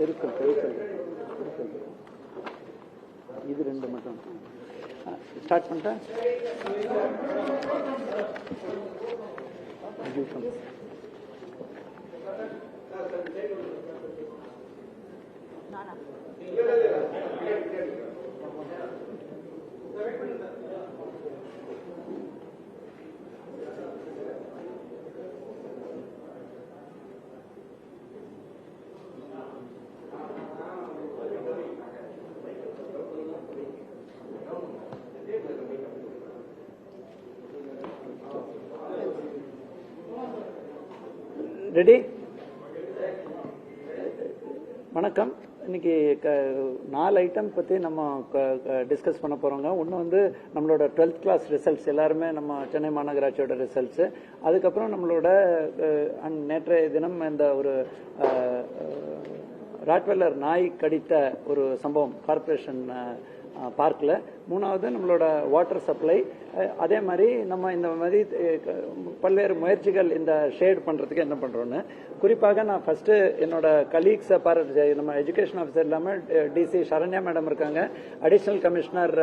தெருக்கள் தெருக்கள் இது ரெண்டு மட்டும். ஸ்டார்ட் பண்ணிட்டேன் நிமிஷம். ரெடி வணக்கம். இன்னைக்கு க- நாலு ஐட்டம் பற்றி நம்ம டிஸ்கஸ் பண்ண போகிறோங்க ஒன்று வந்து நம்மளோட டுவெல்த் கிளாஸ் ரிசல்ட்ஸ் எல்லாருமே நம்ம சென்னை மாநகராட்சியோட ரிசல்ட்ஸு அதுக்கப்புறம் நம்மளோட நேற்றைய தினம் இந்த ஒரு ராட்வெல்லர் நாய் கடித்த ஒரு சம்பவம் கார்ப்பரேஷன் பார்க்கில் மூணாவது நம்மளோட வாட்டர் சப்ளை அதே மாதிரி நம்ம இந்த மாதிரி பல்வேறு முயற்சிகள் இந்த ஷேட் பண்ணுறதுக்கு என்ன பண்ணுறோன்னு குறிப்பாக நான் ஃபஸ்ட்டு என்னோட கலீக்ஸை பாராட்டு நம்ம எஜுகேஷன் ஆஃபீஸர் இல்லாமல் டிசி சரண்யா மேடம் இருக்காங்க. அடிஷனல் கமிஷனர்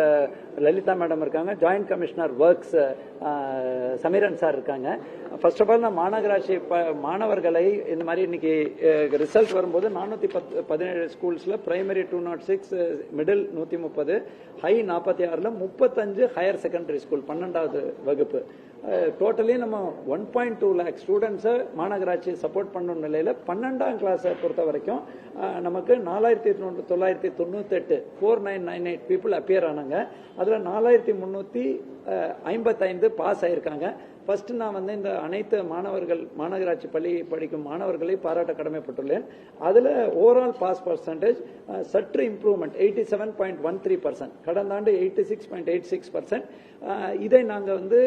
லலிதா மேடம் இருக்காங்க. Joint commissioner works Sameeran sir இருக்காங்க. ஃபர்ஸ்ட் ஆஃப் ஆல் நான் மாநகராட்சி ப- மாணவர்களை இந்த மாதிரி இன்னைக்கு ரிசல்ட் வரும்போது நானூற்றி பத்து பதினேழு ஸ்கூல்ஸில் primary two nought six middle நூற்றி முப்பது ஹை நாற்பத்தி ஆறில் முப்பத்தஞ்சு ஹையர் செகண்டரி ஸ்கூல் பன்னெண்டாவது வகுப்பு. டோட்டலி நம்ம ஒன் பாயிண்ட் டூ லேக் ஸ்டூடெண்ட்ஸை மாநகராட்சி சப்போர்ட் பண்ண நிலையில் பன்னெண்டாம் கிளாஸை பொறுத்த வரைக்கும் நமக்கு நாலாயிரத்தி தொள்ளாயிரத்தி தொண்ணூத்தெட்டு four nine nine eight people appear ஆனாங்க. அதில் நாலாயிரத்தி முந்நூற்றி ஐம்பத்தைந்து பாஸ் ஆயிருக்காங்க. ஃபர்ஸ்ட் நான் வந்து இந்த அனைத்து மாணவர்கள் மாநகராட்சி பள்ளி படிக்கும் மாணவர்களை பாராட்ட கடமைப்பட்டுள்ளேன். அதில் ஓவரால் பாஸ் பர்சன்டேஜ் சற்று improvement eighty seven point one three percent கடந்த ஆண்டு eighty six point eight six percent இதை நாங்கள் வந்து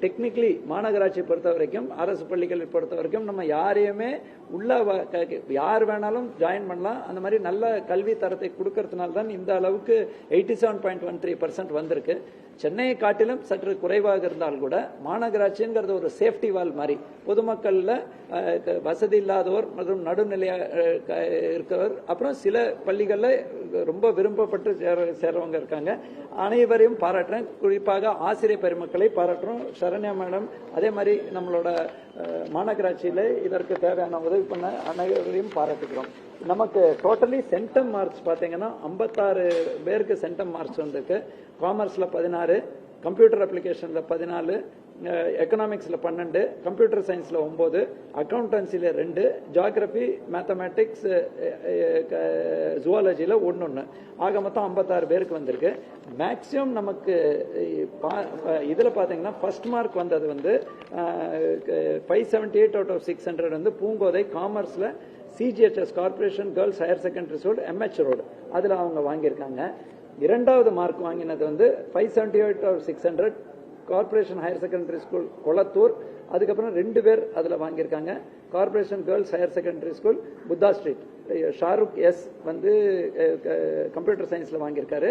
டெக்னிக்கலி மாநகராட்சி பொறுத்த வரைக்கும் அரசு பள்ளிகளை பொறுத்த வரைக்கும் நம்ம யாரையுமே உள்ள வ- க- யார் வேணாலும் ஜாயின் பண்ணலாம். அந்த மாதிரி நல்ல கல்வி தரத்தை கொடுக்கறதுனால தான் இந்த அளவுக்கு eighty seven point one three percent வந்திருக்கு. சென்னையை காட்டிலும் சற்று குறைவாக இருந்தால் கூட மாநகராட்சிங்கிறது ஒரு சேஃப்டி வால் மாதிரி. பொதுமக்கள்ல வசதி இல்லாதவர் மற்றும் நடுநிலையாக இருக்கிறவர் இருக்கவர் அப்புறம் சில பள்ளிகளில் ரொம்ப விரும்பப்பட்டு சேர சேர்றவங்க இருக்காங்க. அனைவரையும் பாராட்டுறேன். குறிப்பாக ஆசிரியர் பெருமக்களை பாராட்டுறோம். சரண்யா மேடம் அதே மாதிரி நம்மளோட மாநகராட்சியில் மாநகராட்சியில இதற்கு தேவையான உதவி பண்ண அனைவரையும் பாராட்டுகிறோம். நமக்கு டோட்டலி சென்டம் மார்க்ஸ் பார்த்தீங்கன்னா ஐம்பத்தாறு பேருக்கு சென்டம் மார்க்ஸ் வந்திருக்கு. காமர்ஸில் பதினாறு கம்ப்யூட்டர் அப்ளிகேஷனில் பதினாலு எக்கனாமிக்ஸில் பன்னெண்டு கம்ப்யூட்டர் சயின்ஸில் ஒம்பது அக்கௌண்டன்சியில் ரெண்டு ஜியாகிரபி மேத்தமேட்டிக்ஸ் ஜுவாலஜியில் ஒன்று ஒன்று ஆக மொத்தம் ஐம்பத்தாறு பேருக்கு வந்திருக்கு. மேக்ஸிமம் நமக்கு இதில் பார்த்தீங்கன்னா ஃபர்ஸ்ட் மார்க் வந்தது வந்து five seventy eight out of six hundred வந்து Poongothai காமர்ஸில் CGHS corporation girls higher secondary school MH road அதில் அவங்க வாங்கியிருக்காங்க. இரண்டாவது மார்க் வாங்கினது வந்து five seventy eight or six hundred corporation higher secondary school Kolathur அதுக்கப்புறம் ரெண்டு பேர் அதில் வாங்கியிருக்காங்க. Corporation girls higher secondary school Buddha street Shahrukh S வந்து கம்ப்யூட்டர் சயின்ஸில் வாங்கியிருக்காரு.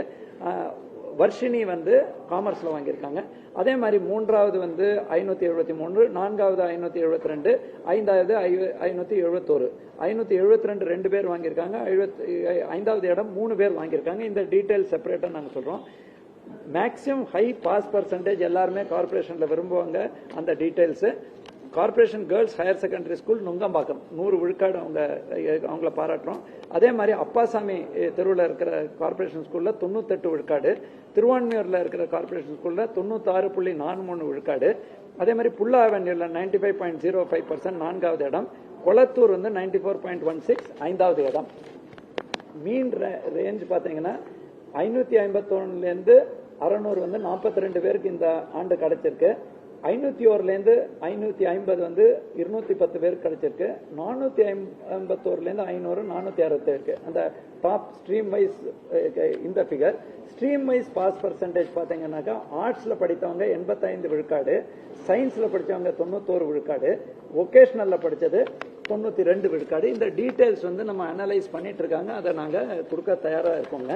வர்ஷினி வந்து காமர்ஸில் வாங்கியிருக்காங்க. அதே மாதிரி மூன்றாவது வந்து ஐநூற்றி எழுபத்தி மூணு நான்காவது ஐநூற்றி எழுபத்தி ரெண்டு ஐந்தாவது ஐ ஐநூற்றி எழுபத்தோரு ஐநூற்றி எழுபத்தி ரெண்டு ரெண்டு பேர் வாங்கியிருக்காங்க. எழுபத்தி ஐந்தாவது இடம் மூணு பேர் வாங்கியிருக்காங்க. இந்த டீட்டெயில் செப்பரேட்டாக நாங்கள் சொல்கிறோம் மேக்ஸிமம் ஹை பாஸ் பர்சன்டேஜ் எல்லாருமே கார்பரேஷனில் விரும்புவாங்க அந்த details corporation girls higher secondary school Nungambakkam. நூறு விழுக்காடு அவங்க அவங்கள பாராட்டுறோம். அதே மாதிரி அப்பாசாமி தெருவில் இருக்கிற கார்பரேஷன் ஸ்கூலில் தொண்ணூத்தெட்டு விழுக்காடு. திருவான்மையூரில் இருக்கிற கார்பரேஷன் ஸ்கூலில் தொண்ணூத்தாறு புள்ளி நாலு மூணு விழுக்காடு. அதே மாதிரி Pulla அவென்யூவில் ninety five point zero five percent நான்காவது இடம். கொளத்தூர் வந்து ninety four point one six ஐந்தாவது இடம். மீன் ரேஞ்ச் பார்த்தீங்கன்னா ஐநூற்றி ஐம்பத்தொன்னுலேருந்து அறநூறு வந்து நாற்பத்தி ரெண்டு பேருக்கு இந்த ஆண்டு கிடைச்சிருக்கு. ஐநூற்றி ஓர்லேருந்து ஐநூற்றி ஐம்பது வந்து இருநூத்தி பத்து பேர் கிடைச்சிருக்கு நானூற்றி ஐம்பத்தோருலேருந்து ஐநூறு நானூற்றி அறுபத்தேழுக்கு அந்த டாப் ஸ்ட்ரீம் வைஸ் இந்த figure stream wise pass percentage பார்த்தீங்கன்னாக்கா ஆர்ட்ஸில் படித்தவங்க எண்பத்தைந்து விழுக்காடு சயின்ஸில் படித்தவங்க தொண்ணூத்தோரு விழுக்காடு ஒகேஷ்னலில் படித்தது தொண்ணூற்றி ரெண்டு விழுக்காடு. இந்த டீட்டெயில்ஸ் வந்து நம்ம அனலைஸ் பண்ணிட்டு இருக்காங்க அதை நாங்கள் கொடுக்க தயாராக இருக்கோங்க.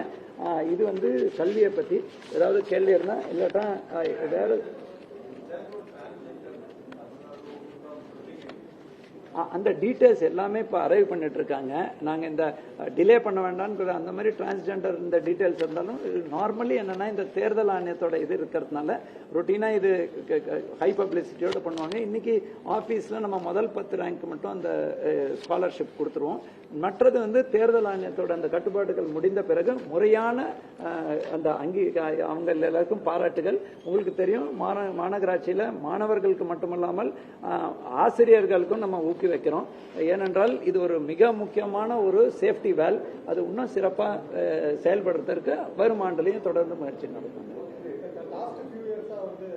இது வந்து கல்வியை பற்றி ஏதாவது கேள்வி இருந்தால் இல்லாட்டா ஆஹ் வேறு அ- அந்த டீட்டெயில்ஸ் எல்லாமே இப்போ அரைவ் பண்ணிட்டு இருக்காங்க நாங்கள் இந்த டிலே பண்ண வேண்டாம்னு அந்த மாதிரி டிரான்ஸ்ஜெண்டர் இந்த டீட்டெயில்ஸ் இருந்தாலும் நார்மலி என்னன்னா இந்த தேர்தல் ஆணையத்தோட இது இருக்கிறதுனால ரொட்டீனாக இது ஹை பப்ளிசிட்டியோட பண்ணுவாங்க. இன்னைக்கு ஆஃபீஸில் நம்ம முதல் பத்து ரேங்க் மட்டும் அந்த ஸ்காலர்ஷிப் கொடுத்துருவோம். மற்றது வந்து தேர்தல் ஆணையத்தோட அந்த கட்டுப்பாடுகள் முடிந்த பிறகு முறையான அந்த அங்கீ அவங்க எல்லாருக்கும் பாராட்டுகள். உங்களுக்கு தெரியும் மாநகராட்சியில் மாணவர்களுக்கு மட்டுமல்லாமல் ஆசிரியர்களுக்கும் நம்ம வைக்கிறோம். ஏனென்றால் இது ஒரு மிக முக்கியமான ஒரு சேஃப்டி வேல் அது இன்னும் சிறப்பா செயல்படுறதற்கு வரும் ஆண்டுலையும் தொடர்ந்து முயற்சி நடக்கும் லாஸ்ட் ஃபியூ இயர்ஸா வந்து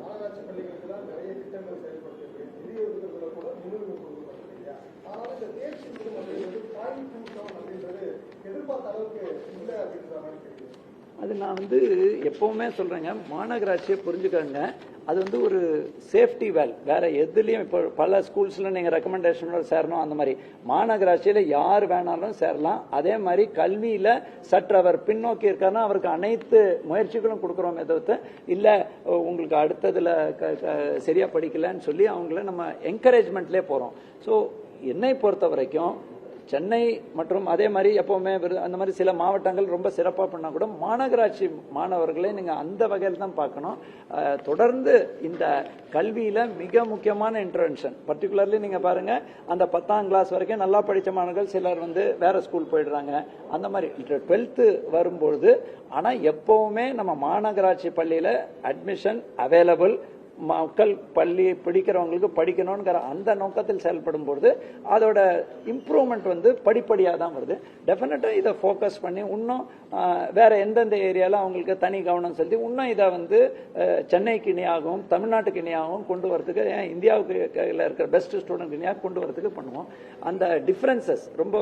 மாநகராட்சி பள்ளிகளுக்கு தான் நிறைய திட்டங்கள் செயல்படுத்திருக்கு நிதி ஒதுக்கத்துல கூட முன்னுரிமை கொடுக்கப்பட்டிருக்கு ஆனால் இந்த தேர்ச்சி விகிதம் அப்படின்றது பாயிண்ட் டூ செவன் அப்படின்றது எதிர்பார்த்த அளவுக்கு இல்லை அப்படின்ற மாதிரி தெரியுது அது நான் வந்து எப்பவுமே சொல்றேங்க மாநகராட்சியை புரிஞ்சுக்கோங்க. அது வந்து ஒரு சேஃப்டி வேல் வேற எதுலயும் இப்போ பல ஸ்கூல்ஸ்ல நீங்க ரெக்கமெண்டேஷனோட சேரணும் அந்த மாதிரி. மாநகராட்சியில யார் வேணாலும் சேரலாம். அதே மாதிரி கல்வியில சற்று அவர் பின்னோக்கி இருக்காருன்னா அவருக்கு அனைத்து முயற்சிகளும் கொடுக்குறோமே தவிர்த்து இல்ல உங்களுக்கு அடுத்ததுல க- க- சரியா படிக்கலன்னு சொல்லி அவங்கள நம்ம என்கரேஜ்மெண்ட்லேயே போறோம். ஸோ என்னை பொறுத்த வரைக்கும் சென்னை மற்றும் அதே மாதிரி எப்பவுமே அந்த மாதிரி சில மாவட்டங்கள் ரொம்ப சிறப்பாக பண்ணால் கூட மாநகராட்சி மாணவர்களை நீங்கள் அந்த வகையில் தான் பார்க்கணும். தொடர்ந்து இந்த கல்வியில் மிக முக்கியமான இன்டர்வென்ஷன் பர்டிகுலர்லி நீங்கள் பாருங்கள் அந்த பத்தாம் கிளாஸ் வரைக்கும் நல்லா படித்த மாணவர்கள் சிலர் வந்து வேற ஸ்கூல் போயிடுறாங்க. அந்த மாதிரி டுவெல்த்து வரும்பொழுது ஆனால் எப்பவுமே நம்ம மாநகராட்சி பள்ளியில் அட்மிஷன் அவைலபிள் மக்கள் பள்ளி பிடிக்கிறவங்களுக்கு படிக்கணுங்கிற அந்த நோக்கத்தில் செயல்படும் பொழுது அதோட இம்ப்ரூவ்மெண்ட் வந்து படிப்படியாக தான் வருது. டெஃபினட்டாக இதை ஃபோக்கஸ் பண்ணி இன்னும் வேறு வேற எந்தெந்த ஏரியாவில் அவங்களுக்கு தனி கவனம் செலுத்தி இன்னும் இதை வந்து சென்னைக்கு இணையாகவும் தமிழ்நாட்டுக்கு இணையாகவும் கொண்டு வரதுக்கு ஏன் இந்தியாவுக்கு இருக்கிற பெஸ்ட் ஸ்டூடெண்ட் இணையாக கொண்டு வரதுக்கு பண்ணுவோம். அந்த டிஃப்ரென்சஸ் ரொம்ப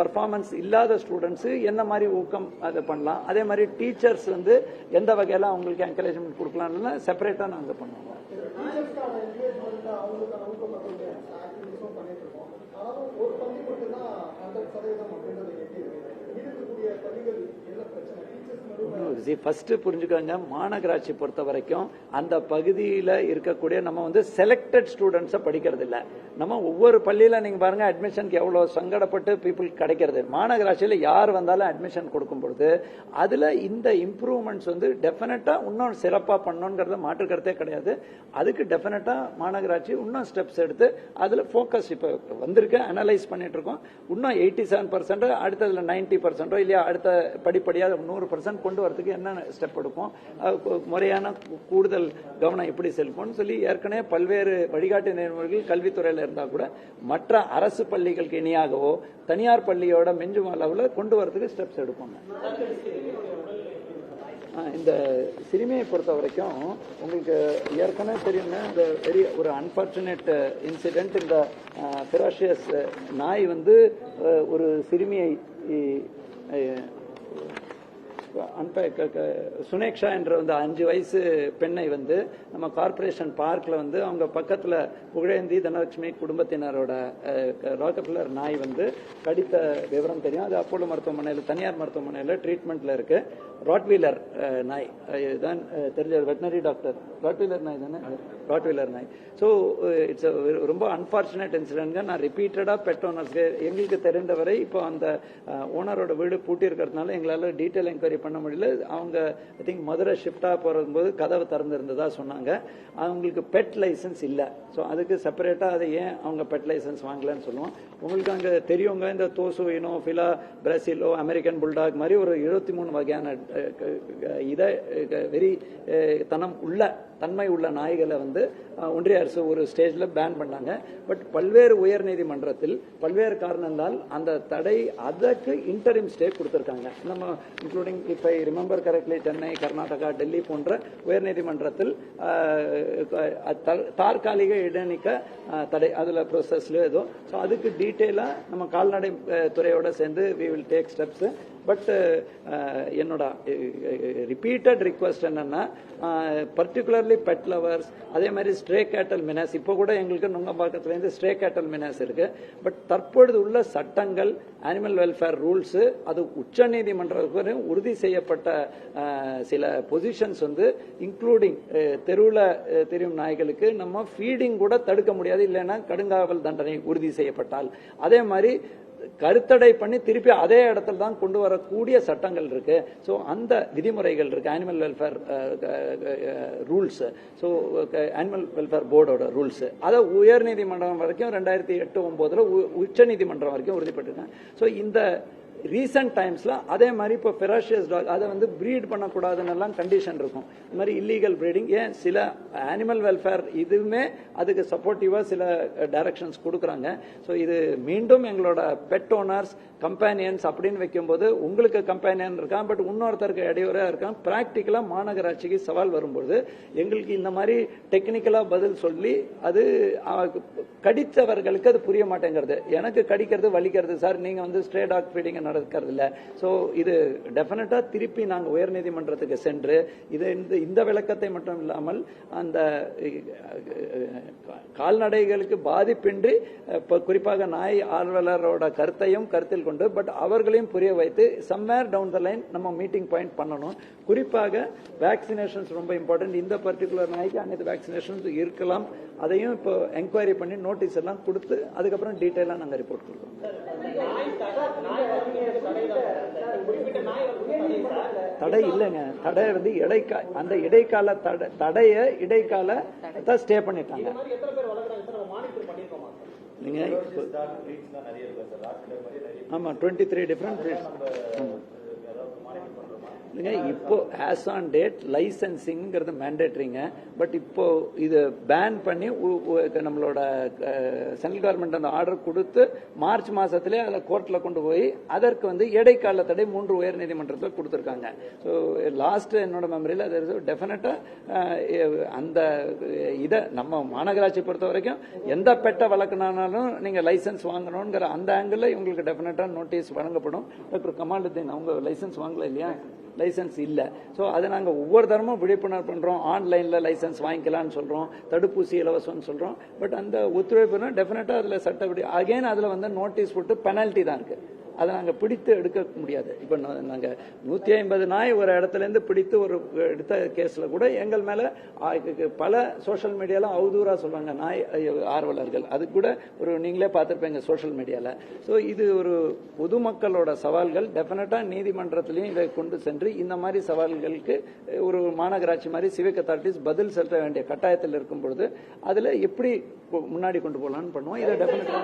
பர்ஃபார்மன்ஸ் இல்லாத ஸ்டூடெண்ட்ஸு என்ன மாதிரி ஊக்கம் அதை பண்ணலாம். அதே மாதிரி டீச்சர்ஸ் வந்து எந்த வகையில் அவங்களுக்கு என்கரேஜ்மெண்ட் கொடுக்கலாம்னு செப்பரேட்டாக நாங்கள் பண்ணுவோம். அவங்களுக்கான ஊக்கப்படுத்த ஆக்டிவிட்டிஸும் பண்ணிட்டு இருக்கோம் ஆனாலும் ஒரு பள்ளி மட்டும்தான் ஹண்ட்ரட் சதவீதம் அப்படின்றது எட்டி இருக்கு இருக்கக்கூடிய பள்ளிகள் என்ன பிரச்சனை டீச்சர்ஸ் நடுவில் ஃபர்ஸ்ட் புரிஞ்சுக்கோங்க. மாநகராட்சி பொறுத்த வரைக்கும் அந்த பகுதியில் இருக்கக்கூடிய நம்ம வந்து செலக்டட் ஸ்டூடெண்ட்ஸை படிக்கிறது இல்லை நம்ம ஒவ்வொரு பள்ளியில் நீங்கள் பாருங்க அட்மிஷனுக்கு எவ்வளோ சங்கடப்பட்டு பீப்புள் கிடைக்கிறது. மாநகராட்சியில் யார் வந்தாலும் அட்மிஷன் கொடுக்கும் பொழுது அதில் இந்த இம்ப்ரூவ்மெண்ட்ஸ் வந்து டெஃபினட்டாக இன்னும் சிறப்பாக பண்ணணுங்கிறத மாற்றுக்கிறதே கிடையாது. அதுக்கு டெஃபினட்டாக மாநகராட்சி இன்னும் ஸ்டெப்ஸ் எடுத்து அதில் ஃபோக்கஸ் இப்போ வந்திருக்கு அனலைஸ் பண்ணிட்டு இருக்கோம் இன்னும் எயிட்டி செவன் பர்சன்ட் அடுத்ததில் நைன்டி பர்சன்டோ இல்லையா அடுத்த படிப்படியாக நூறு பர்சன்ட் கொண்டு போகிறதுக்கு என்ன ஸ்டெப் எடுப்போம்? முறையான கூடுதல் கவனம் எப்படி செலுப்போம்னு சொல்லி ஏற்கனவே பல்வேறு வழிகாட்டு நெறிமுறைகள் கல்வித்துறையில் இருந்தால் கூட மற்ற அரசு பள்ளிகளுக்கு இணையாகவோ தனியார் பள்ளியோட மிஞ்சும் அளவில் கொண்டு வரதுக்கு ஸ்டெப்ஸ் எடுப்போம் இந்த சிறுமியை பொறுத்த வரைக்கும் உங்களுக்கு ஏற்கனவே தெரியுங்க இந்த வெரி ஒரு அன்பார்ச்சுனேட் இன்சிடென்ட் இந்த ஃபிராஷியஸ் நாய் வந்து ஒரு சிறுமியை சுனேக்ஷா என்ற வந்து அஞ்சு வயசு பெண்ணை வந்து நம்ம கார்ப்பரேஷன் பார்க்கில் வந்து அவங்க பக்கத்தில் புகழேந்தி தனலட்சுமி குடும்பத்தினரோட ராக்கபில்லர் நாய் வந்து கடித்த விவரம் தெரியும். அது அப்போலோ மருத்துவமனையில் தனியார் மருத்துவமனையில் ட்ரீட்மெண்ட்ல இருக்கு. ராட்வீலர் நாய். இதுதான் தெரிஞ்ச வெட்டினரி டாக்டர் ராட்வீலர் நாய் தானே? ராட்வீலர் நாய். ஸோ இட்ஸ் ரொம்ப அன்பார்ச்சுனேட் இன்சிடென்ட் நான் ரிப்பீட்டடாக பெட் ஓனர்ஸ்க்கு எங்களுக்கு தெரிந்தவரை இப்போ அந்த ஓனரோட வீடு பூட்டி இருக்கிறதுனால எங்களால் டீட்டெயில் என்கொயரி பண்ண முடியல. அவங்க ஐ திங்க் மதுரை ஷிஃப்டாக போது கதவை திறந்திருந்ததா சொன்னாங்க. அவங்களுக்கு பெட் லைசன்ஸ் இல்லை. ஸோ அதுக்கு செப்பரேட்டாக அதை ஏன் அவங்க பெட் லைசன்ஸ் வாங்கலன்னு சொல்லுவோம். உங்களுக்கு அங்கே தெரியவங்க இந்த தோசு இனோ ஃபிலா பிரசிலோ அமெரிக்கன் புல்டாக் மாதிரி ஒரு இருபத்தி மூணு வகையான க- இதை வெரி தனம் உள்ள தன்மை உள்ள நாய்களை வந்து ஒன்றிய அரசு ஒரு ஸ்டேஜில் பேன் பண்ணாங்க. பட் பல்வேறு உயர் நீதிமன்றத்தில் பல்வேறு காரணங்களால் அந்த தடை அதற்கு இன்டரிம் ஸ்டே கொடுத்துருக்காங்க. நம்ம இன்க்ளூடிங் இப்போ ரிமெம்பர் கரெக்ட்லி சென்னை கர்நாடகா டெல்லி போன்ற உயர்நீதிமன்றத்தில் த- தற்காலிக இடைநீக்க தடை அதுல ப்ரோசஸ்ல ஏதோ. ஸோ அதுக்கு டீட்டெயிலாக நம்ம கால்நடை துறையோட சேர்ந்து we will take steps but uh, uh, என்னோட uh, ரிப்பீட்டட் ரிக்வஸ்ட் என்னன்னா பர்டிகுலர்லி பெட் லவர்ஸ் அதே மாதிரி ஸ்ட்ரே கேட்டல் மினாஸ் இப்போ கூட எங்களுக்கு நுங்கம்பாக்கத்துலேருந்து ஸ்ட்ரே கேட்டல் மினாஸ் இருக்கு. பட் தற்பொழுது உள்ள சட்டங்கள் அனிமல் வெல்ஃபேர் ரூல்ஸ் அது உச்ச நீதிமன்றத்துக்கு உறுதி செய்யப்பட்ட சில பொசிஷன்ஸ் வந்து இன்க்ளூடிங் தெருவில் தெரியும் நாய்களுக்கு நம்ம ஃபீடிங் கூட தடுக்க முடியாது. இல்லைன்னா கடுங்காவல் தண்டனை உறுதி செய்யப்பட்டால். அதே மாதிரி கருத்தடை பண்ணி திருப்பி அதே இடத்துல தான் கொண்டு வரக்கூடிய சட்டங்கள் இருக்கு. ஸோ அந்த விதிமுறைகள் இருக்கு. Animal welfare rules so animal welfare போர்டோட rules அதை உயர்நீதிமன்றம் வரைக்கும் ரெண்டாயிரத்தி எட்டு ஒன்பதுல உச்ச நீதிமன்றம் வரைக்கும் உறுதிப்பட்டிருக்காங்க ஸோ இந்த ரீசெண்ட் டைம்ஸ்ல அதே மாதிரி இப்போ ஃபெராஷியஸ் டாக் அதை வந்து ப்ரீட் பண்ணக்கூடாதுன்னு எல்லாம் கண்டிஷன் இருக்கும். இந்த மாதிரி இல்லீகல் ப்ரீடிங் ஏன்? சில அனிமல் வெல்ஃபேர் இதுவுமே அதுக்கு சப்போர்ட்டிவா சில டைரக்ஷன்ஸ் கொடுக்குறாங்க. ஸோ இது மீண்டும் எங்களோட பெட் ஓனர்ஸ் கம்பேனியன்ஸ் அப்படின்னு வைக்கும்போது உங்களுக்கு கம்பேனியன் இருக்கான் பட் இன்னொருத்தருக்கு இடையூறா இருக்கான். பிராக்டிக்கலா மாநகராட்சிக்கு சவால் வரும்போது எங்களுக்கு இந்த மாதிரி டெக்னிக்கலா பதில் சொல்லி அது கடித்தவர்களுக்கு அது புரிய மாட்டேங்கிறது. எனக்கு கடிக்கிறது வலிக்கிறது. சார் நீங்க வந்து ஸ்ட்ரே டாக் ஃபீடிங் நடக்கிறது இல்லை ஸோ இது டெஃபினட்டாக திருப்பி நாங்கள் உயர்நீதிமன்றத்துக்கு சென்று இது இந்த இந்த விளக்கத்தை மட்டும் இல்லாமல் அந்த கால்நடைகளுக்கு பாதிப்பின்றி இப்போ குறிப்பாக நாய் ஆர்வலரோட கருத்தையும் கருத்தில் கொண்டு பட் அவர்களையும் புரிய வைத்து சம்வேர் டவுன் த லைன் நம்ம மீட்டிங் பாயிண்ட் பண்ணணும். குறிப்பாக வேக்சினேஷன்ஸ் ரொம்ப இம்பார்ட்டன்ட் இந்த பர்டிகுலர் நாய்க்கு அனைத்து வேக்சினேஷன்ஸ் இருக்கலாம். அதையும் இப்போ என்கொயரி பண்ணி நோட்டீஸ் எல்லாம் கொடுத்து அதுக்கப்புறம் டீட்டெயிலாக நாங்கள் ரிப்போர்ட் கொடுக்குறோம் தடை இல்லைங்க தடை வந்து இடைக்கா அந்த இடைக்கால தடை தடைய இடைக்கால தான் ஸ்டே பண்ணிட்டாங்க நீங்க ஆமா டுவெண்ட்டி த்ரீ டிஃப்ரெண்ட் இல்லைங்க இப்போ ஆஸ் ஆன் டேட் லைசன்சிங்கிறது மேண்டேட்ரிங்க பட் இப்போ இது பேன் பண்ணி உ- நம்மளோட சென்ட்ரல் கவர்மெண்ட் அந்த ஆர்டர் கொடுத்து மார்ச் மாசத்திலே அதை கோர்ட்ல கொண்டு போய் அதற்கு வந்து இடைக்கால தடை மூன்று உயர் நீதிமன்றத்தில் கொடுத்துருக்காங்க. ஸோ லாஸ்ட் என்னோட மெமரியில் அது டெஃபினட்டா அந்த இதை நம்ம மாநகராட்சி பொறுத்த வரைக்கும் எந்த பெட்டை வழக்குனாலும் நீங்க லைசன்ஸ் வாங்கணுங்கிற அந்த ஆங்கிள் இவங்களுக்கு டெஃபினட்டா நோட்டீஸ் வழங்கப்படும். டாக்டர் கமாலுத்தீன் அவங்க லைசன்ஸ் வாங்கல இல்லையா? லைசன்ஸ் இல்லை. ஸோ அதை நாங்கள் ஒவ்வொரு தரமும் விழிப்புணர்வு பண்ணுறோம் ஆன்லைனில் லைசன்ஸ் வாங்கிக்கலாம்னு சொல்கிறோம் தடுப்பூசி இலவசம்னு சொல்கிறோம் பட் அந்த ஒத்துழைப்புனா டெஃபினட்டாக அதில் சட்டப்படி அகைன் அதில் வந்து நோட்டீஸ் போட்டு பெனல்ட்டி தான் இருக்குது அதை நாங்கள் பிடித்து எடுக்க முடியாது. இப்போ நாங்கள் நூற்றி ஐம்பது நாய் ஒரு இடத்துல இருந்து பிடித்து ஒரு எடுத்த கேஸில் கூட எங்கள் மேலே பல சோஷியல் மீடியால அவதூறாக சொல்லுவாங்க நாய் ஆர்வலர்கள். அது கூட ஒரு நீங்களே பார்த்துருப்பீங்க சோஷியல் மீடியாவில் ஸோ இது ஒரு பொதுமக்களோட சவால்கள். டெஃபினட்டாக நீதிமன்றத்திலையும் இதை கொண்டு சென்று இந்த மாதிரி சவால்களுக்கு ஒரு மாநகராட்சி மாதிரி சிவிக் அத்தாரிட்டிஸ் பதில் செலுத்த வேண்டிய கட்டாயத்தில் இருக்கும் பொழுது அதில் எப்படி முன்னாடி கொண்டு போகலான்னு பண்ணுவோம். இதை டெஃபினட்டாக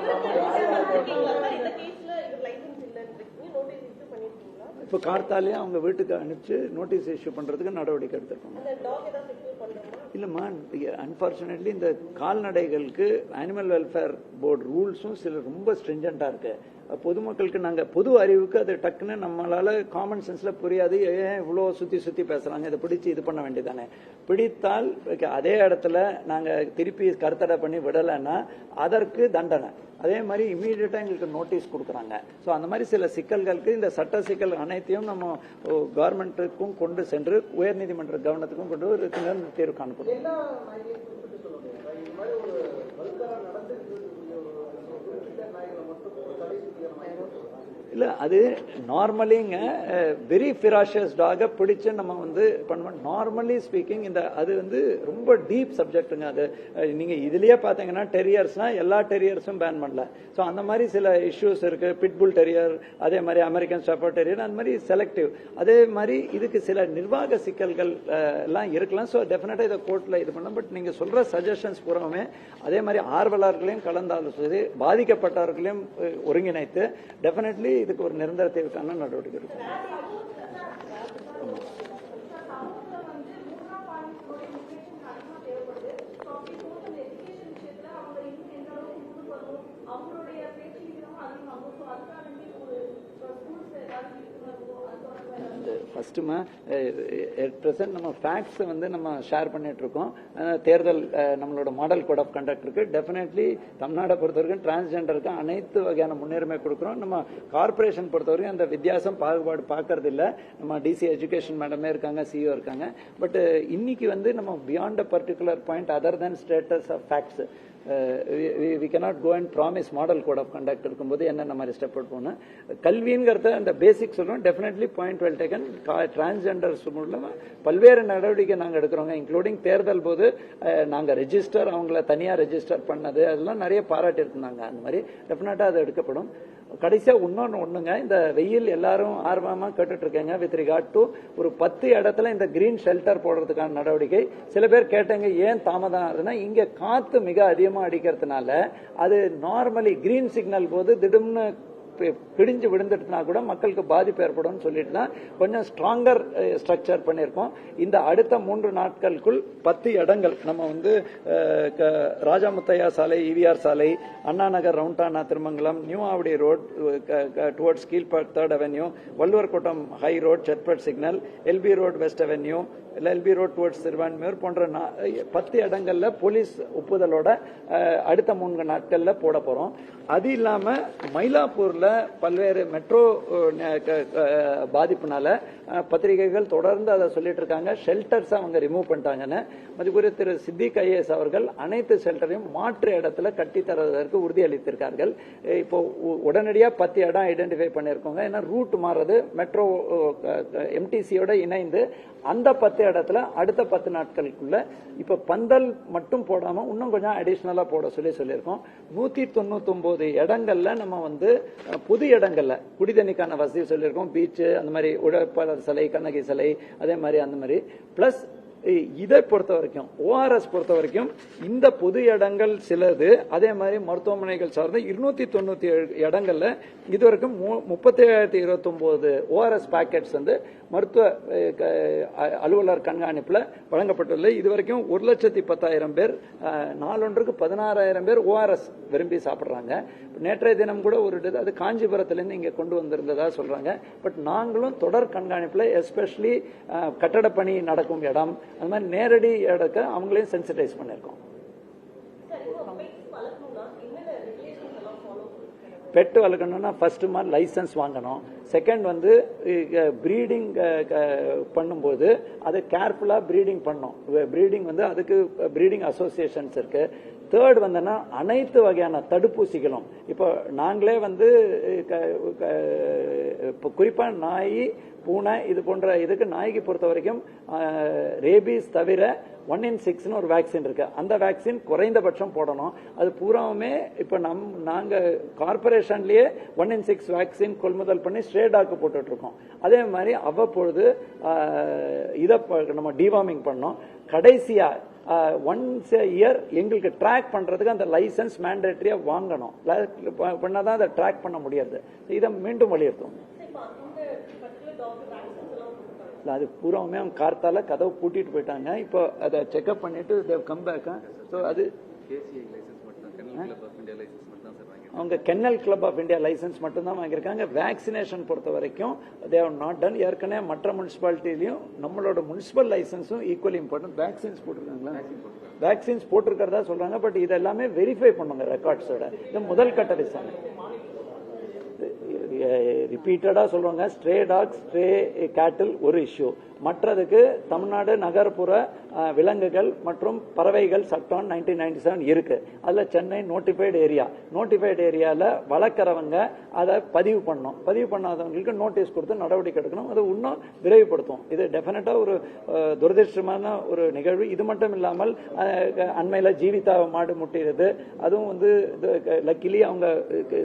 இந்த கேஸ்ல இவர் லைசன்ஸ் இல்லைன்றீங்க நோட்டீஸ் இஷ்யூ பண்ணிருக்கீங்களா இப்போ கார்த்தாலே அவங்க வீட்டுக்கு அனுப்பிச்சு நோட்டீஸ் இஷ்யூ பண்றதுக்கு நடவடிக்கை பண்றோமா இல்லம்மா அன்பார்ச்சுனேட்லி இந்த கால்நடைகளுக்கு அனிமல் வெல்ஃபேர் போர்டு ரூல்ஸும் சில ரொம்ப ஸ்ட்ரிஞ்சண்டா இருக்கு. பொதுமக்களுக்கு நாங்கள் பொது அறிவுக்கு அது டக்குன்னு நம்மளால் காமன் சென்ஸில் புரியாது. ஏன் இவ்வளோ சுற்றி சுற்றி பேசுகிறாங்க இதை பிடிச்சி இது பண்ண வேண்டியதானே பிடித்தால் அதே இடத்துல நாங்கள் திருப்பி கருத்தடை பண்ணி விடலைன்னா அதற்கு தண்டனை. அதே மாதிரி இம்மீடியட்டாக எங்களுக்கு நோட்டீஸ் கொடுக்குறாங்க. ஸோ அந்த மாதிரி சில சிக்கல்களுக்கு இந்த சட்ட சிக்கல் அனைத்தையும் நம்ம கவர்மெண்ட்டுக்கும் கொண்டு சென்று உயர்நீதிமன்ற கவனத்துக்கும் கொண்டு ஒரு தீர்வு காணப்படும் எல்லா நாய்களையும் குறிப்பிட்டு சொல்ல முடியாது இந்த மாதிரி ஒரு வல்கரா நடந்துட்டு இருக்கக்கூடிய ஒரு குறிப்பிட்ட நாய்களை மட்டும் தடை செய்யற மாதிரி இல்ல அது நார்மலிங்க வெரி ஃபிராஷியஸ் டாக பிடிச்சு நம்ம வந்து பண்ணுவோம். நார்மலி ஸ்பீக்கிங் இந்த அது வந்து ரொம்ப டீப் சப்ஜெக்ட்டுங்க அது. நீங்கள் நீங்க இதுலயே பாத்தீங்கன்னா டெரியர்ஸ்னா எல்லா டெரியர்ஸும் பேன் பண்ணல. ஸோ அந்த மாதிரி சில இஷ்யூஸ் இருக்கு. பிட்புல் டெரியர் அதே மாதிரி அமெரிக்கன் ஸ்டாப்பர் டெரியர் அந்த மாதிரி செலக்டிவ் அதே மாதிரி இதுக்கு சில நிர்வாக சிக்கல்கள் எல்லாம் இருக்கலாம். ஸோ டெஃபினட்டா இதை கோர்ட்ல இது பண்ணலாம். பட் நீங்க சொல்ற சஜஷன்ஸ் பூராமே அதே மாதிரி ஆர்வலர்களையும் கலந்தாலோசித்து பாதிக்கப்பட்டவர்களையும் ஒருங்கிணைத்து டெஃபினெட்லி இதுக்கு ஒரு நிரந்தர தேவைக்கான நடவடிக்கை இருக்கும் சமூகத்துல வந்து மூன்றாம் பாலினத்தோட முன்னேற்றம் அதிகமா தேவைப்படுது ஸோ அப்படி போது அந்த எஜுகேஷன் விஷயத்துல அவங்க இன்னும் எந்த அளவுக்கு முன்னுக்கு அவங்களுடைய பேச்சு விகிதமும் அதிகமாகும் ஸோ அதுக்காக வேண்டி ஒரு ஸ்கூல்ஸ் ஏதாவது விழிப்புணர்வோ அது தொடர்பாக ஏதாவது ஃபர்ஸ்ட்டுமா ப்ரெசென்ட் நம்ம ஃபேக்ட்ஸ் வந்து நம்ம ஷேர் பண்ணிட்டு இருக்கோம் தேர்தல் நம்மளோட மாடல் கோட் ஆஃப் கண்டக்ட் இருக்கு. டெஃபினெட்லி தமிழ்நாடை பொறுத்த வரைக்கும் டிரான்ஸ்ஜெண்டருக்கு அனைத்து வகையான முன்னுரிமை கொடுக்குறோம். நம்ம கார்பரேஷன் பொறுத்த வரைக்கும் அந்த வித்தியாசம் பாகுபாடு பார்க்கறது இல்லை நம்ம டிசி எஜுகேஷன் மேடமே இருக்காங்க சிஇஓ இருக்காங்க. பட் இன்னைக்கு வந்து நம்ம beyond a particular point other then status of facts Uh, we cannot go and promise model code of conduct இருக்கும்போது என்னென்ன மாதிரி ஸ்டெப் போகணும்? கல்விங்கிறத அந்த பேசிக் சொல்லணும் definitely point well taken transgenders மூலமா பல்வேறு நடவடிக்கை நாங்கள் எடுக்கிறோங்க. இன்க்ளூடிங் தேர்தல் போது uh, நாங்கள் ரெஜிஸ்டர் அவங்கள தனியாக ரெஜிஸ்டர் பண்ணது அதெல்லாம் நிறைய பாராட்டியிருந்தாங்க. அந்த மாதிரி டெஃபினட்டாக அது எடுக்கப்படும். கடைசியா இன்னொன்னு ஒண்ணுங்க. இந்த வெயில் எல்லாரும் ஆர்வமா கேட்டுட்டு இருக்கேங்க வித் ரிகார்ட் டு ஒரு பத்து இடத்துல இந்த கிரீன் ஷெல்டர் போடுறதுக்கான நடவடிக்கை. சில பேர் கேட்டாங்க ஏன் தாமதம் ஆகுதுன்னா இங்க காத்து மிக அதிகமா அடிக்கிறதுனால அது நார்மலி கிரீன் சிக்னல் போது திடும்னு பிடிஞ்சு விழுந்துட்டுனா கூட மக்களுக்கு பாதிப்பு ஏற்படும் சொல்லிட்டு தான் கொஞ்சம் ஸ்ட்ராங்கர் ஸ்ட்ரக்சர் பண்ணியிருக்கோம். இந்த அடுத்த மூன்று நாட்களுக்குள் பத்து இடங்கள் நம்ம வந்து க- ராஜாமுத்தையா சாலை இவிஆர் சாலை Anna Nagar ரவுண்டானா Thirumangalam new Avadi road towards Kilpauk third avenue Valluvar Kottam high road Chetpet signal LB road west avenue இல்லை எல்பி ரோட் டுவர்ட்ஸ் திருவான்மையூர் போன்ற நா- பத்து இடங்கள்ல போலீஸ் ஒப்புதலோட அடுத்த மூன்று நாட்கள்ல போட போறோம். அது இல்லாம மயிலாப்பூர்ல பல்வேறு மெட்ரோ பாதிப்புனால பத்திரிகைகள் தொடர்ந்து அதை சொல்லிட்டு இருக்காங்க. ஷெல்டர்ஸ் அவங்க ரிமூவ் பண்ணிட்டாங்கன்னு. மதிப்புரிய திரு சித்திக் ஐஏஎஸ் அவர்கள் அனைத்து ஷெல்டரையும் மாற்று இடத்துல கட்டித்தரதற்கு உறுதியளித்திருக்கார்கள். இப்போ உ- பத்து இடம் ஐடென்டிஃபை பண்ணியிருக்கோங்க. ஏன்னா ரூட் மாறுறது மெட்ரோ எம்டிசியோட இணைந்து அந்த பத்து இடத்துல அடுத்த பத்து நாட்களுக்குள்ள இப்ப பந்தல் மட்டும் போடாம இன்னும் கொஞ்சம் அடிஷனலா போட சொல்லி சொல்லியிருக்கோம். நூத்தி தொண்ணூத்தி ஒன்பது இடங்கள்ல நம்ம வந்து புது இடங்கள்ல குடிதண்ணிக்கான வசதி சொல்லியிருக்கோம். பீச்சு அந்த மாதிரி உழைப்பாளர் சிலை கண்ணகி சிலை அதே மாதிரி அந்த மாதிரி. பிளஸ் இதை பொறுத்த வரைக்கும் ஓஆர்எஸ் பொறுத்த வரைக்கும் இந்த பொது இடங்கள் சிலது அதே மாதிரி மருத்துவமனைகள் சார்ந்த இருநூத்தி தொண்ணூத்தி ஏழு இடங்கள்ல இதுவரைக்கும் முப்பத்தி ஏழாயிரத்தி இருபத்தி ஒன்பது ஓஆர்எஸ் பேக்கெட்ஸ் வந்து மருத்துவ க- அ- அலுவலர் கண்காணிப்பில் வழங்கப்பட்டுள்ளது. இதுவரைக்கும் ஒரு லட்சத்தி பத்தாயிரம் பேர் நாளொன்றுக்கு பதினாறாயிரம் பேர் ஓஆர்எஸ் விரும்பி சாப்பிட்றாங்க. நேற்றைய தினம் கூட ஒரு இது- அது காஞ்சிபுரத்துலேருந்து இங்கே கொண்டு வந்திருந்ததா சொல்கிறாங்க பட் நாங்களும் தொடர் கண்காணிப்பில் எஸ்பெஷலி கட்டட பணி நடக்கும் இடம் அந்த மாதிரி நேரடி இடக்க அவங்களையும் சென்சிடைஸ் பண்ணியிருக்கோம் சார் இப்போ பெட்ஸ் வளர்க்கணும்னா என்னென்ன ரெகுலேஷன்ஸ் எல்லாம் ஃபாலோ பண்ணுறது பெட் வளர்க்கணும்னா ஃபர்ஸ்ட் மாதிரி லைசன்ஸ் வாங்கணும். செகண்ட் வந்து ப்ரீடிங் பண்ணும்போது அதை கேர்ஃபுல்லாக ப்ரீடிங் பண்ணணும். ப்ரீடிங் வந்து அதுக்கு ப்ரீடிங் அசோசியேஷன்ஸ் இருக்குது தேர்ட் வந்துன்னா அனைத்து வகையான தடுப்பூசிகளும். இப்போ நாங்களே வந்து க- க- இப்போ குறிப்பா நாய் பூனை இது போன்ற இதுக்கு நாய்க்கு பொறுத்த வரைக்கும் ரேபீஸ் தவிர ஒன் இன் சிக்ஸ்னு ஒரு வேக்சின் இருக்கு. அந்த வேக்சின் குறைந்தபட்சம் போடணும். அது பூராவுமே இப்ப நம் நாங்க கார்பரேஷன்லயே ஒன் இன் சிக்ஸ் வேக்சின் கொள்முதல் பண்ணி ஸ்ட்ரேடாக்கு போட்டுட்டு இருக்கோம் அதே மாதிரி அவ்வப்பொழுது இதை நம்ம டிவார்மிங் பண்ணோம். கடைசியா ஒன்ஸ் இயர் எங்களுக்கு ட்ராக் பண்றதுக்கு அந்த லைசன்ஸ் மேண்டேட்டரியா வாங்கணும். ப- பண்ணாதான் அதை ட்ராக் பண்ண முடியாது. இதை மீண்டும் வலியுறுத்தும் இல்ல, அது பூராவுமே அவங்க கார்த்தால கதவு பூட்டிட்டு போயிட்டாங்க. இப்போ அதை செக்அப் பண்ணிட்டு தேவ் கம் பேக் ஸோ அது அவங்க kennel club of India licence மட்டும் தான் வாங்கியிருக்காங்க. வேக்சினேஷன் பொறுத்த வரைக்கும் தேவ் நாட் டன் ஏற்கனவே மற்ற முனிசிபாலிட்டிலையும் நம்மளோட முனிசிபல் லைசன்ஸும் ஈக்குவலி இம்பார்ட்டன்ட் வேக்சின்ஸ் போட்டிருக்காங்களா? வேக்சின்ஸ் போட்டிருக்கிறதா சொல்றாங்க பட் இது எல்லாமே வெரிஃபை பண்ணுங்க ரெக்கார்ட்ஸோட இது முதல் கட்ட விசாரணை ரிப்பீட்டடா சொல்றாங்க ஸ்ட்ரே டாக் ஸ்ட்ரே கேட்டில் ஒரு இஷ்யூ மற்றதுக்கு தமிழ்நாடு நகர்ப்புற விலங்குகள் மற்றும் பறவைகள் சட்டம் நைன்டீன் நைன்டி செவன் இருக்கு. அதில் சென்னை நோட்டிஃபைடு ஏரியா நோட்டிஃபைடு ஏரியாவில் வளர்க்குறவங்க அதை பதிவு பண்ணணும். பதிவு பண்ணாதவங்களுக்கு நோட்டீஸ் கொடுத்து நடவடிக்கை எடுக்கணும். அதை இன்னும் விரைவுபடுத்தும் இது டெஃபினட்டாக ஒரு துரதிருஷ்டமான துரதிர்ஷ்டமான ஒரு நிகழ்வு. இது மட்டும் இல்லாமல் அண்மையில் ஜீவிதா மாடு முட்டிடுது. அதுவும் வந்து லக்கிலி அவங்க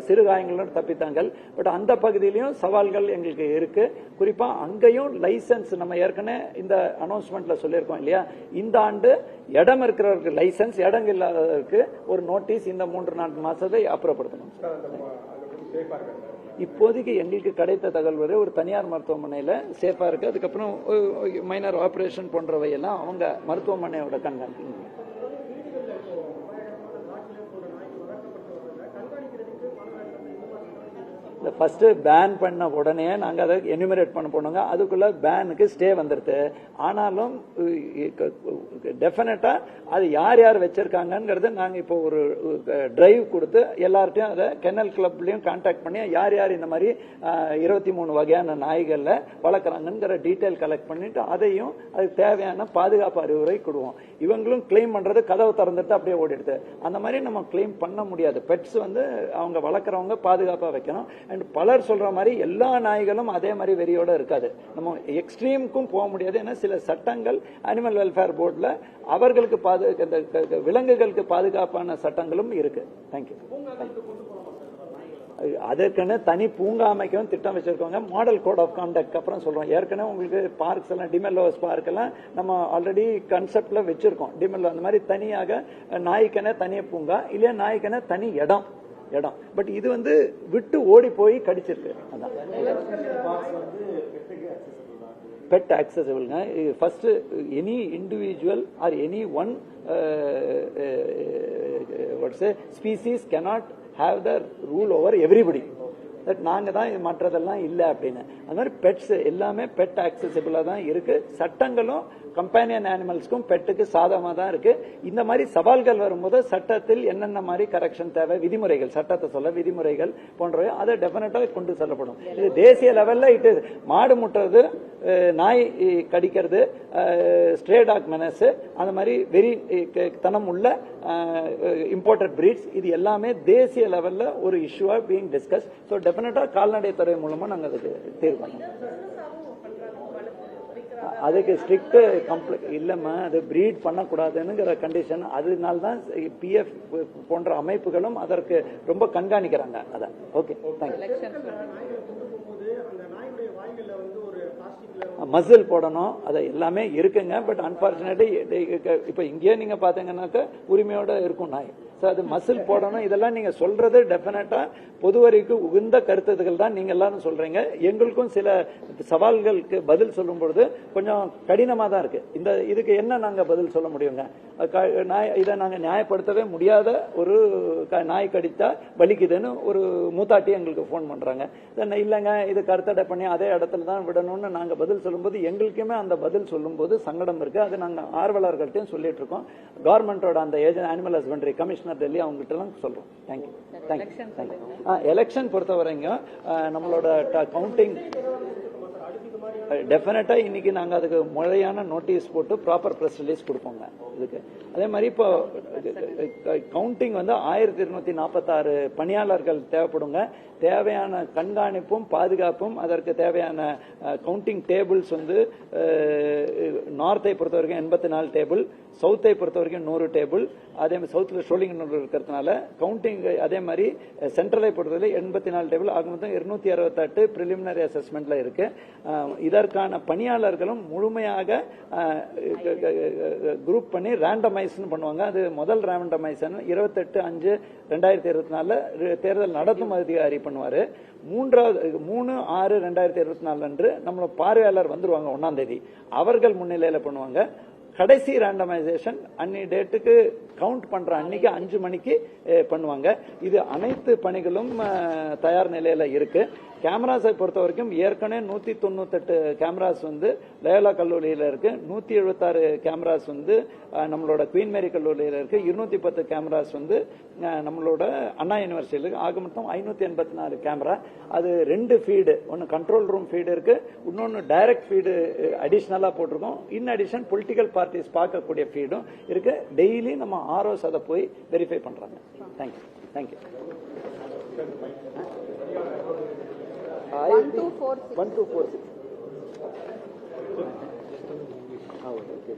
சிறு காயங்களுடன் தப்பித்தாங்க. பட் அந்த பகுதியிலையும் சவால்கள் எங்களுக்கு இருக்கு. குறிப்பாக அங்கேயும் லைசன்ஸ் நம்ம ஏற்கனவே இந்த அனௌன்ஸ்மெண்ட்ல சொல்லியிருக்கோம் இல்லையா? இந்த ஆண்டு இடம் இருக்கிறவருக்கு லைசன்ஸ் இடம் இல்லாதவருக்கு ஒரு நோட்டீஸ் இந்த மூன்று நான்கு மாசத்தை அப்புறப்படுத்தணும். இப்போதைக்கு எங்களுக்கு கிடைத்த தகவல் வரை ஒரு தனியார் மருத்துவமனையில சேஃபாக இருக்கு. அதுக்கப்புறம் மைனர் ஆபரேஷன் போன்றவையெல்லாம் அவங்க மருத்துவமனையோட கண்காணிப்பு இந்த ஃபஸ்ட்டு பேன் பண்ண உடனே நாங்கள் அதை எனுமரேட் பண்ண போனோங்க. அதுக்குள்ள பேனுக்கு ஸ்டே வந்துடுது ஆனாலும் டெஃபினட்டாக அது யார் யார் வச்சுருக்காங்கங்கிறது நாங்கள் இப்போ ஒரு டிரைவ் கொடுத்து எல்லார்ட்டையும் அதை கென்னல் கிளப்லயும் கான்டாக்ட் பண்ணி யார் யார் இந்த மாதிரி இருபத்தி மூணு வகையான நாய்களில் வளர்க்குறாங்கிற டீட்டெயில் கலெக்ட் பண்ணிவிட்டு அதையும் அதுக்கு தேவையான பாதுகாப்பு அறிவுரை கொடுவோம். இவங்களும் கிளைம் பண்ணுறது கதவை திறந்துட்டு அப்படியே ஓடிடுது. அந்த மாதிரி நம்ம கிளைம் பண்ண முடியாது. பெட்ஸ் வந்து அவங்க வளர்க்குறவங்க பாதுகாப்பாக வைக்கணும். அண்ட் பலர் சொல்ற மாதிரி எல்லா நாய்களும் அதே மாதிரி வெறியோட இருக்காது. நம்ம எக்ஸ்ட்ரீமுக்கும் போக முடியாது. ஏன்னா சில சட்டங்கள் அனிமல் வெல்ஃபேர் போர்டில் அவர்களுக்கு பாது இந்த விலங்குகளுக்கு பாதுகாப்பான சட்டங்களும் இருக்கு. தேங்க்யூ அதற்குன்னு தனி பூங்கா அமைக்கவும் திட்டம் வச்சிருக்கோங்க மாடல் கோட் ஆஃப் கான்டாக்ட் அப்புறம் சொல்றோம். ஏற்கனவே உங்களுக்கு பார்க்ஸ் எல்லாம் டிமெல்லோஸ் பார்க் எல்லாம் நம்ம ஆல்ரெடி கன்செப்ட்ல வச்சிருக்கோம். டிமெல்லோ அந்த மாதிரி தனியாக நாய்க்கென தனி பூங்கா இல்லையா நாய்க்கென தனி இடம். இடம். பட் இது வந்து விட்டு ஓடி போய் கடிச்சிருக்கு. அதான். Pet ஆக்சசபிள்ங்க first any individual or any one what's species cannot have the rule over everybody that நாங்கள் தான் இது மற்றதெல்லாம் இல்லை அப்படின்னு. அது மாதிரி பெட்ஸ் எல்லாமே பெட் ஆக்சசிபிளாக தான் இருக்குது சட்டங்களும் கம்பேனியன் அனிமல்ஸ்க்கும் பெட்டுக்கு சாதமாக தான் இருக்குது இந்த மாதிரி சவால்கள் வரும்போது சட்டத்தில் என்னென்ன மாதிரி கரெக்ஷன் தேவை? விதிமுறைகள். சட்டத்தை சொல்ல விதிமுறைகள் போன்றவை அதை டெஃபினட்டாக கொண்டு செல்லப்படும். இது தேசிய லெவலில் இட்டு மாடு முட்டுறது நாய் கடிக்கிறது ஸ்ட்ரே டாக் அந்த மாதிரி வெறி தனம் உள்ள இம்போர்ட்டட் பிரீட்ஸ் இது எல்லாமே தேசிய லெவலில் ஒரு இஷ்யூவாக பீங் டிஸ்கஸ் ஸோ டெபினட்டா கால்நடை துறை மூலமா நாங்க அதுக்கு தீர்வு பண்ணோம். அதுக்கு ஸ்ட்ரிக்ட் கம்ப்ளீட் இல்லம்மா அது பிரீட் பண்ணக்கூடாதுங்கிற கண்டிஷன் அதனால தான் பிஎஃப் போன்ற அமைப்புகளும் அதற்கு ரொம்ப கண்காணிக்கிறாங்க. அதான். ஓகே தேங்க்யூ மசில் போடணும். அது எல்லாமே இருக்குங்க. பட் அன்பார்ச்சுனேட்லி இப்போ இங்கேயே நீங்க பாத்தீங்கன்னாக்க உரிமையோட இருக்கும் நாய். ஸோ அது மசில் போடணும். இதெல்லாம் நீங்க சொல்றது டெஃபினட்டா பொதுவரைக்கு உகுந்த கருத்துகள் தான் நீங்க எல்லாரும் சொல்றீங்க. எங்களுக்கும் சில சவால்களுக்கு பதில் சொல்லும் பொழுது கொஞ்சம் கடினமாக தான் இருக்கு. இந்த இதுக்கு என்ன நாங்க பதில் சொல்ல முடியுங்க? க- நாய் இதை நாங்க நியாயப்படுத்தவே முடியாத ஒரு க- நாய் கடித்தா வலிக்குதுன்னு ஒரு மூத்தாட்டி எங்களுக்கு ஃபோன் பண்றாங்க. இல்லைங்க இது கருத்தடை பண்ணி அதே இடத்துல தான் விடணும்னு நாங்க பதில் சொல்லும்போது எங்களுக்குமே அந்த பதில் சொல்லும்போது சங்கடம் இருக்கு. அது நாங்க ஆர்வலர்கள்ட்டையும் சொல்லிட்டு இருக்கோம். கவர்மெண்டோட அந்த agent animal husbandry commissioner Delhi அவங்ககிட்ட எல்லாம் சொல்றோம். தேங்க்யூ தேங்க்யூ எலெக்ஷன் பொறுத்த வரைக்கும் அஹ், நம்மளோட கவுண்டிங் டெஃபினட்டாக இன்றைக்கி நாங்கள் அதுக்கு முறையான நோட்டீஸ் போட்டு ப்ராப்பர் ப்ரெஸ் ரிலீஸ் கொடுப்போங்க. இதுக்கு. அதே மாதிரி இப்போ கவுண்டிங் வந்து ஆயிரத்தி இருநூத்தி நாற்பத்தாறு பணியாளர்கள் தேவைப்படுங்க. தேவையான கண்காணிப்பும் பாதுகாப்பும் அதற்கு தேவையான கவுண்டிங் டேபிள்ஸ் வந்து நார்த்தை பொறுத்த வரைக்கும் எண்பத்தி நாலு டேபிள் சவுத்தை பொறுத்த வரைக்கும் நூறு டேபிள் அதே மாதிரி சவுத்தில் ஷோலிங் இருக்கிறதுனால கவுண்டிங் அதே மாதிரி சென்ட்ரலை பொறுத்தவரை எண்பத்தி நாலு டேபிள் ஆக மொத்தம் இருநூத்தி அறுபத்தெட்டு ப்ரிலிமினரி அசஸ்மெண்ட்ல இருக்கு. இதற்கான பணியாளர்களும் முழுமையாக குரூப் பண்ணி ரேண்டமைஸ்னு பண்ணுவாங்க. அது முதல் ரேண்டமைசன் இருபத்தெட்டு அஞ்சு ரெண்டாயிரத்தி இருபத்தி நாலுல தேர்தல் நடத்தும் அதிகாரி பண்ணுவாரு. மூன்றாவது மூணு ஆறு ரெண்டாயிரத்தி இருபத்தி நாலு அன்று நம்மளோட பார்வையாளர் வந்துருவாங்க ஒன்னாம் தேதி. அவர்கள் முன்னிலையில பண்ணுவாங்க. கடைசி ரேண்டமைசேஷன் அன்னி டேட்டுக்கு கவுண்ட் பண்ற அன்னைக்கு அஞ்சு மணிக்கு பண்ணுவாங்க. இது அனைத்து பணிகளும் தயார் நிலையில இருக்கு. கேமராஸை பொறுத்த வரைக்கும் ஏற்கனவே நூத்தி தொண்ணூத்தெட்டு கேமராஸ் வந்து லயோலா கல்லூரியில இருக்கு. நூத்தி எழுபத்தாறு கேமராஸ் வந்து நம்மளோட குயின் மேரி கல்லூரியில இருக்கு. இருநூத்தி பத்து கேமராஸ் வந்து நம்மளோட அண்ணா யூனிவர்சிட்டியில இருக்கு. ஆக மொத்தம் ஐநூத்தி எண்பத்தி நாலு கேமரா அது ரெண்டு ஃபீடு ஒன்னு கண்ட்ரோல் ரூம் ஃபீடு இருக்கு. இன்னொன்னு டைரக்ட் ஃபீடு அடிஷ்னலாக போட்டிருக்கோம். இன் அடிஷன் பொலிட்டிக்கல் பார்ட்டிஸ் பார்க்கக்கூடிய ஃபீடும் இருக்கு. டெய்லி நம்ம ஆர்ஓஸ் அதை போய் வெரிஃபை பண்றாங்க. Thank you thank you One two four six. One two four six okay